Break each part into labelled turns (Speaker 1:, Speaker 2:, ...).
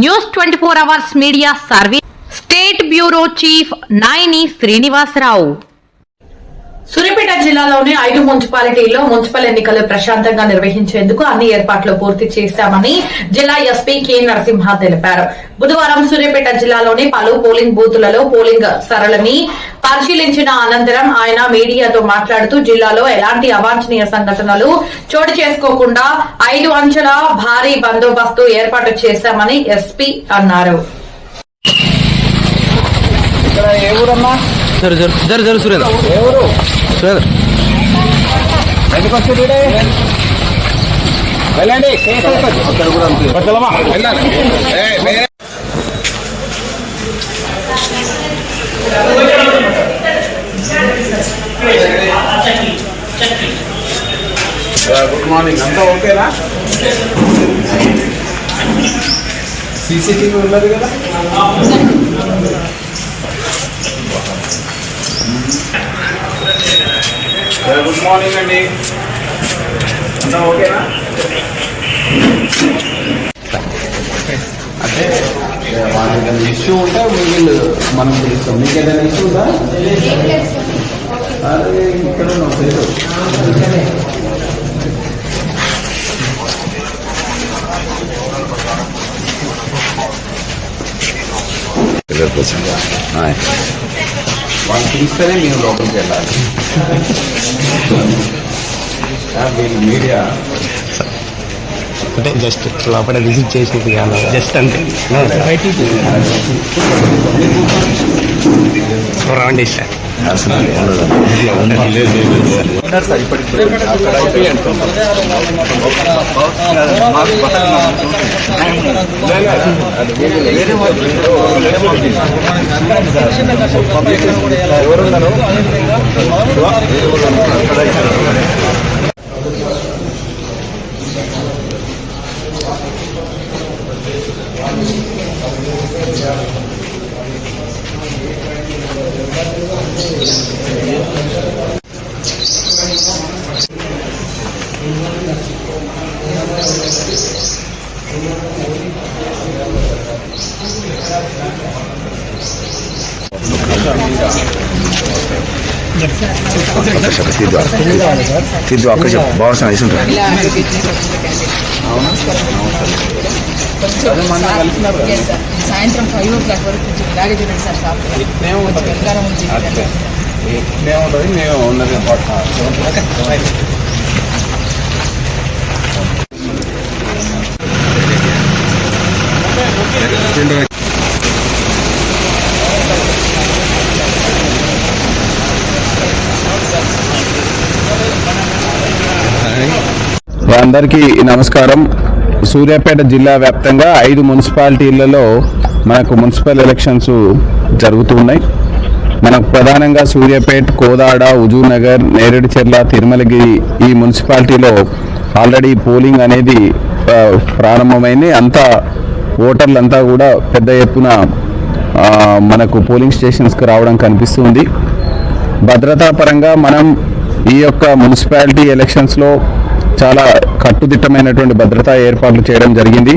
Speaker 1: News twenty four hours media service state bureau chief Nayani Srinivasarao.
Speaker 2: Suryapet జిల్లాలోని ఐదు మున్సిపాలిటీల్లో municipal ఎన్నికలు ప్రశాంతంగా నిర్వహించేందుకు అన్ని ఏర్పాట్లు పూర్తి చేశామని జిల్లా ఎస్పీ కె నరసింహ తెలిపారు. బుధవారం సూర్యాపేట జిల్లాలోని పలు పోలింగ్ బూతులలో పోలింగ్ సరళిని పరిశీలించిన అనంతరం ఆయన మీడియాతో మాట్లాడుతూ జిల్లాలో ఎలాంటి అవాంఛనీయ సంఘటనలు చోటు చేసుకోకుండా ఐదు అంచెల భారీ బందోబస్తు ఏర్పాటు చేశామని ఎస్పీ అన్నారు.
Speaker 3: ఇక్కడ ఏ ఊరమ్మా?
Speaker 4: జరు జరు జరు జరు సురేంద్ర.
Speaker 3: ఏ సార్.
Speaker 4: సురేంద్ర
Speaker 3: వెళ్ళండి గుడ్ మార్నింగ్. అంతా ఓకేనా? సీసీటీవీ ఉన్నది కదా? గుడ్ మార్నింగ్ అండి అంతా ఓకేనా అంటే వాళ్ళకి ఏదైనా ఇష్యూ ఉంటే వీళ్ళు మనం తెలుస్తాం మీకు ఏదైనా ఇష్యూ ఉందా అదే ఇక్కడ ఉన్నాం తెలుసు వాళ్ళు పిలిస్తేనే మేము లోపలికి వెళ్ళాలి. వీళ్ళు మీడియా.
Speaker 4: అంటే జస్ట్ లోపల విజిట్ చేసినట్టు కాదు. జస్ట్ అంతే. Round sir.
Speaker 3: ఉన్నారు సార్ ఇప్పటికి అక్కడ అయిపోయాడు. మాకు పక్కన అది వేరే- వేరే వాళ్ళు. ఎవరున్నారు వేరే అక్కడ
Speaker 4: చెప్పు బాగా వేసి
Speaker 5: సాయంత్రం ఫైవ్ ఓ క్లాక్ వరకు కొంచెం చూడండి సార్ షాప్
Speaker 3: మేము ఉన్నది అందరికీ నమస్కారం. సూర్యాపేట జిల్లా వ్యాప్తంగా ఐదు మున్సిపాలిటీలలో మనకు మున్సిపల్ ఎలక్షన్స్ జరుగుతున్నాయి. మనకు ప్రధానంగా సూర్యాపేట కోదాడ హుజూర్నగర్ నేరేడుచెర్ల తిరుమలగిరి ఈ మున్సిపాలిటీలో ఆల్రెడీ పోలింగ్ అనేది ప్రారంభమైంది. అంతా ఓటర్లంతా కూడా పెద్ద ఎత్తున మనకు పోలింగ్ స్టేషన్స్కి రావడం కనిపిస్తుంది. భద్రతా పరంగా మనం ఈ యొక్క మున్సిపాలిటీ ఎలక్షన్స్లో చాలా కట్టుదిట్టమైనటువంటి భద్రతా ఏర్పాట్లు చేయడం జరిగింది.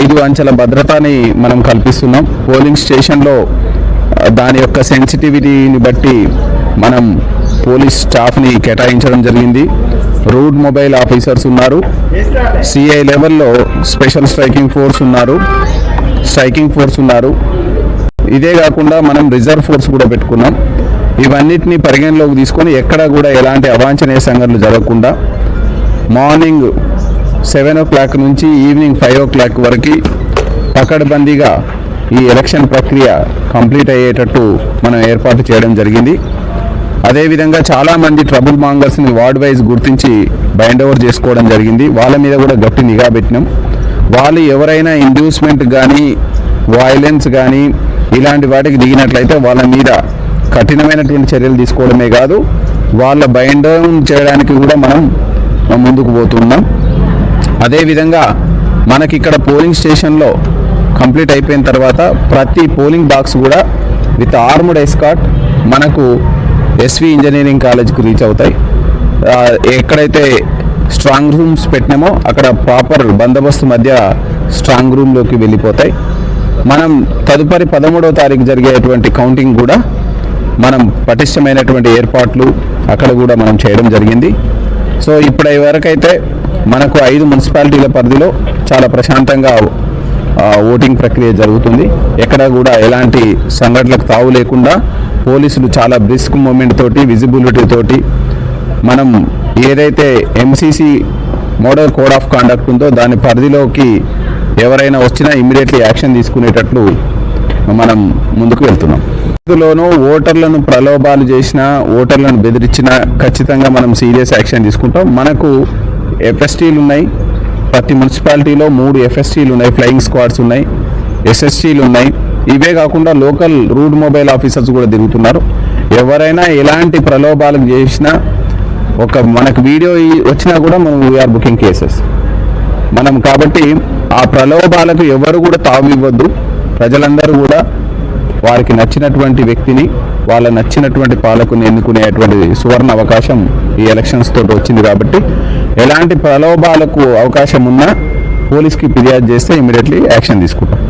Speaker 3: ఐదు అంచెల భద్రతని మనం కల్పిస్తున్నాం. పోలింగ్ స్టేషన్లో దాని యొక్క సెన్సిటివిటీని బట్టి మనం పోలీస్ స్టాఫ్ని కేటాయించడం జరిగింది. రూడ్ మొబైల్ ఆఫీసర్స్ ఉన్నారు. సిఐ లెవెల్లో స్పెషల్ స్ట్రైకింగ్ ఫోర్స్ ఉన్నారు. స్ట్రైకింగ్ ఫోర్స్ ఉన్నారు. ఇదే కాకుండా మనం రిజర్వ్ ఫోర్స్ కూడా పెట్టుకున్నాం. ఇవన్నిటిని పరిగణలోకి తీసుకొని ఎక్కడ కూడా ఎలాంటి అవాంఛనీయ సంఘటనలు జరగకుండా మార్నింగ్ సెవెన్ ఓ క్లాక్ నుంచి ఈవినింగ్ ఫైవ్ ఓ క్లాక్ వరకు పకడ్బందీగా ఈ ఎలక్షన్ ప్రక్రియ కంప్లీట్ అయ్యేటట్టు మనం ఏర్పాటు చేయడం జరిగింది. అదేవిధంగా చాలామంది ట్రబుల్ మాంగర్స్ని వార్డ్ వైజ్ గుర్తించి బైండ్ ఓవర్ చేసుకోవడం జరిగింది. వాళ్ళ మీద కూడా గట్టి నిఘా పెట్టినాం. వాళ్ళు ఎవరైనా ఇండ్యూస్మెంట్ కానీ వైలెన్స్ కానీ ఇలాంటి వాటికి దిగినట్లయితే వాళ్ళ మీద కఠినమైనటువంటి చర్యలు తీసుకోవడమే కాదు వాళ్ళ బైండ్ చేయడానికి కూడా మనం ముందుకు పోతున్నాం. అదేవిధంగా మనకి ఇక్కడ పోలింగ్ స్టేషన్లో కంప్లీట్ అయిపోయిన తర్వాత ప్రతి పోలింగ్ బాక్స్ కూడా విత్ ఆర్ముడ్ ఎస్కాట్ మనకు ఎస్వి ఇంజనీరింగ్ కాలేజ్కి రీచ్ అవుతాయి. ఎక్కడైతే స్ట్రాంగ్ రూమ్స్ పెట్టినామో అక్కడ ప్రాపర్ బందోబస్తు మధ్య స్ట్రాంగ్ రూమ్లోకి వెళ్ళిపోతాయి. మనం తదుపరి పదమూడవ తారీఖు జరిగేటువంటి కౌంటింగ్ కూడా మనం పటిష్టమైనటువంటి ఏర్పాట్లు అక్కడ కూడా మనం చేయడం జరిగింది. సో ఇప్పటి వరకైతే మనకు ఐదు మున్సిపాలిటీల పరిధిలో చాలా ప్రశాంతంగా ఓటింగ్ ప్రక్రియ జరుగుతుంది. ఎక్కడ కూడా ఎలాంటి సంఘటనలకు తావు లేకుండా పోలీసులు చాలా బ్రిస్క్ మూమెంట్ తోటి విజిబిలిటీ తోటి మనం ఏదైతే MCC model code of conduct ఉందో దాని పరిధిలోకి ఎవరైనా వచ్చినా ఇమ్మీడియట్లీ యాక్షన్ తీసుకునేటట్లు మనం ముందుకు వెళ్తున్నాం. ఇందులోనూ ఓటర్లను ప్రలోభాలు చేసిన ఓటర్లను బెదిరించిన ఖచ్చితంగా మనం సీరియస్ యాక్షన్ తీసుకుంటాం. మనకు ఎఫ్ఎస్టీలు ఉన్నాయి. ప్రతి మున్సిపాలిటీలో మూడు ఎఫ్ఎస్టీలు ఉన్నాయి. ఫ్లయింగ్ స్క్వాడ్స్ ఉన్నాయి. ఎస్ఎస్టీలు ఉన్నాయి. ఇవే కాకుండా లోకల్ రూడ్ మొబైల్ ఆఫీసర్స్ కూడా తిరుగుతున్నారు. ఎవరైనా ఎలాంటి ప్రలోభాలకు చేసినా ఒక మనకు వీడియో వచ్చినా కూడా మనం వీఆర్ బుకింగ్ కేసెస్ మనం కాబట్టి ఆ ప్రలోభాలకు ఎవరు కూడా తావివ్వద్దు ప్రజలందరూ కూడా వారికి నచ్చినటువంటి వ్యక్తిని వాళ్ళ నచ్చినటువంటి పాలకుని ఎన్నుకునేటువంటి సువర్ణ అవకాశం ఈ ఎలక్షన్స్ తోటి వచ్చింది కాబట్టి ఎలాంటి ప్రలోభాలకు అవకాశం ఉన్నా పోలీస్కి ఫిర్యాదు చేస్తే ఇమీడియట్లీ యాక్షన్ తీసుకుంటాం.